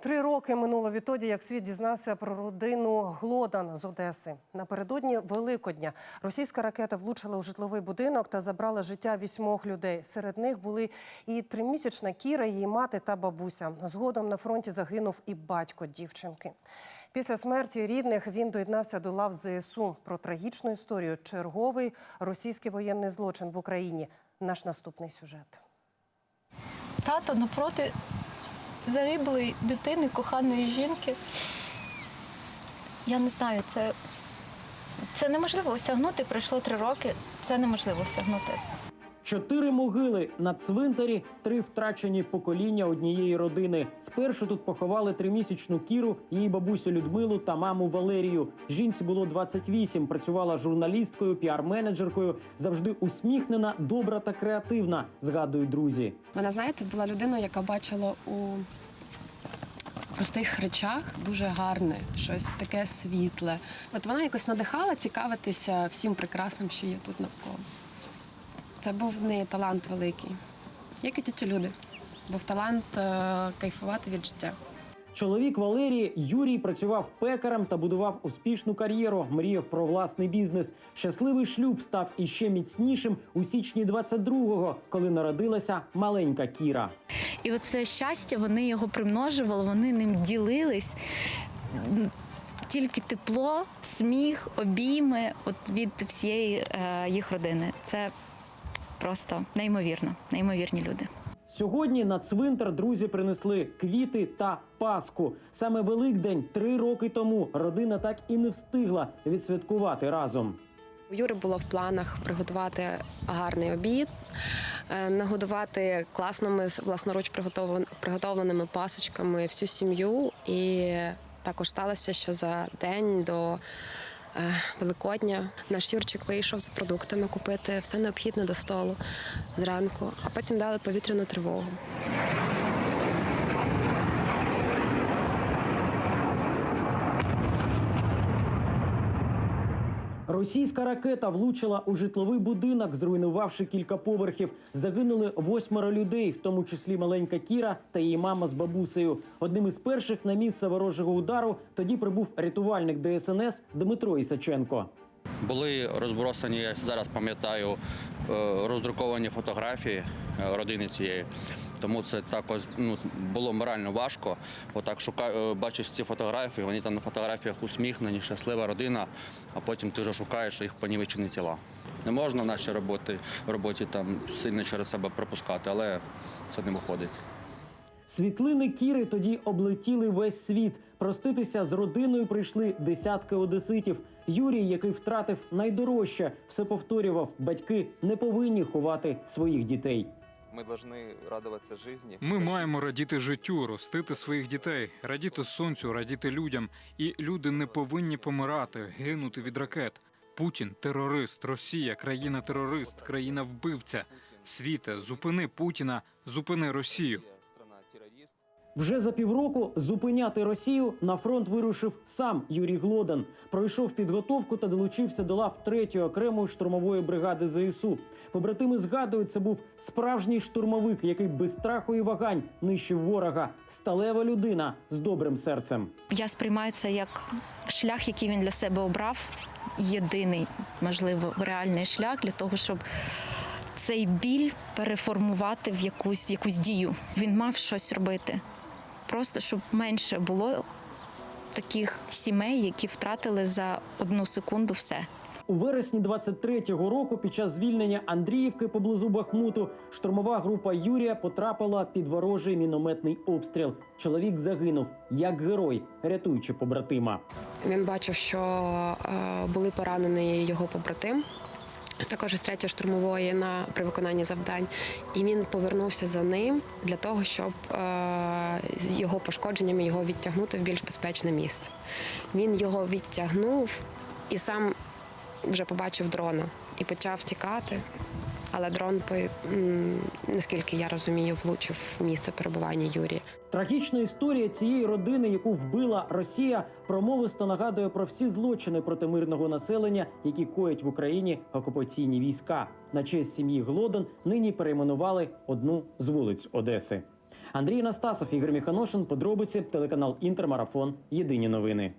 Три роки минуло відтоді, як світ дізнався про родину Глодан з Одеси. Напередодні Великодня російська ракета влучила у житловий будинок та забрала життя вісьмох людей. Серед них були і тримісячна Кіра, її мати та бабуся. Згодом на фронті загинув і батько дівчинки. Після смерті рідних він доєднався до лав ЗСУ. Про трагічну історію черговий російський воєнний злочин в Україні. Наш наступний сюжет. Тато напроти загиблої дитини, коханої жінки. Я не знаю, це, це неможливо осягнути. Пройшло три роки, це неможливо осягнути. Чотири могили на цвинтарі, три втрачені покоління однієї родини. Спершу тут поховали тримісячну Кіру, її бабусю Людмилу та маму Валерію. Жінці було 28, працювала журналісткою, піар-менеджеркою, завжди усміхнена, добра та креативна, згадують друзі. Вона, знаєте, була людиною, яка бачила у простих речах дуже гарне, щось таке світле. От вона якось надихала цікавитися всім прекрасним, що є тут навколо. Це був в неї талант великий. Як і ті люди. Був талант е, кайфувати від життя. Чоловік Валерії Юрій працював пекарем та будував успішну кар'єру. Мріяв про власний бізнес. Щасливий шлюб став іще міцнішим у січні 22-го, коли народилася маленька Кіра. І оце щастя, вони його примножували, вони ним ділились. Тільки тепло, сміх, обійми от від всієї е, їх родини. Це просто неймовірно, неймовірні люди. Сьогодні на цвинтар друзі принесли квіти та паску. Саме Великдень три роки тому родина так і не встигла відсвяткувати разом. У Юри було в планах приготувати гарний обід, е, нагодувати класними власноруч приготовлен- приготовленими пасочками всю сім'ю. І також сталося, що за день до Великодня наш Юрчик вийшов за продуктами купити все необхідне до столу зранку, а потім дали повітряну тривогу. Російська ракета влучила у житловий будинок, зруйнувавши кілька поверхів. Загинули восьмеро людей, в тому числі маленька Кіра та її мама з бабусею. Одним із перших на місце ворожого удару тоді прибув рятувальник ДСНС Дмитро Ісаченко. Були розбросані, я зараз пам'ятаю, е, роздруковані фотографії е, родини цієї. Тому це також ну, було морально важко. Отак шукаю, бачиш ці фотографії, вони там на фотографіях усміхнені, щаслива родина, а потім ти вже шукаєш їх понівечені тіла. Не можна в нашій роботі, роботі там сильно через себе пропускати, але це не виходить. Світлини Кіри тоді облетіли весь світ. Проститися з родиною прийшли десятки одеситів. Юрій, який втратив найдорожче, все повторював: батьки не повинні ховати своїх дітей. Ми повинні радуватися житті. Ми маємо радіти життю, ростити своїх дітей, радіти сонцю, радіти людям. І люди не повинні помирати, гинути від ракет. Путін терорист, Росія, країна терорист, країна вбивця. Світе, зупини Путіна, зупини Росію. Вже за півроку зупиняти Росію на фронт вирушив сам Юрій Глодан. Пройшов підготовку та долучився до лав 3-ї окремої штурмової бригади ЗСУ. Побратими згадують, це був справжній штурмовик, який без страху і вагань нищив ворога. Сталева людина з добрим серцем. Я сприймаю це як шлях, який він для себе обрав. Єдиний, можливо, реальний шлях для того, щоб цей біль переформувати в якусь, в якусь дію. Він мав щось робити. Просто щоб менше було таких сімей, які втратили за одну секунду все. У вересні 23-го року, під час звільнення Андріївки поблизу Бахмуту, штурмова група Юрія потрапила під ворожий мінометний обстріл. Чоловік загинув як герой, рятуючи побратима. Він бачив, що е, були поранені його побратим. Також із третьої штурмової на при виконанні завдань, і він повернувся за ним для того, щоб е, з його пошкодженнями його відтягнути в більш безпечне місце. Він його відтягнув і сам вже побачив дрона і почав тікати. Але дрон, наскільки я розумію, влучив в місце перебування Юрія. Трагічна історія цієї родини, яку вбила Росія, промовисто нагадує про всі злочини проти мирного населення, які коять в Україні окупаційні війська. На честь сім'ї Глодан нині перейменували одну з вулиць Одеси. Андрій Настасов, Ігор Міханошин, подробиці, телеканал Інтермарафон. Єдині новини.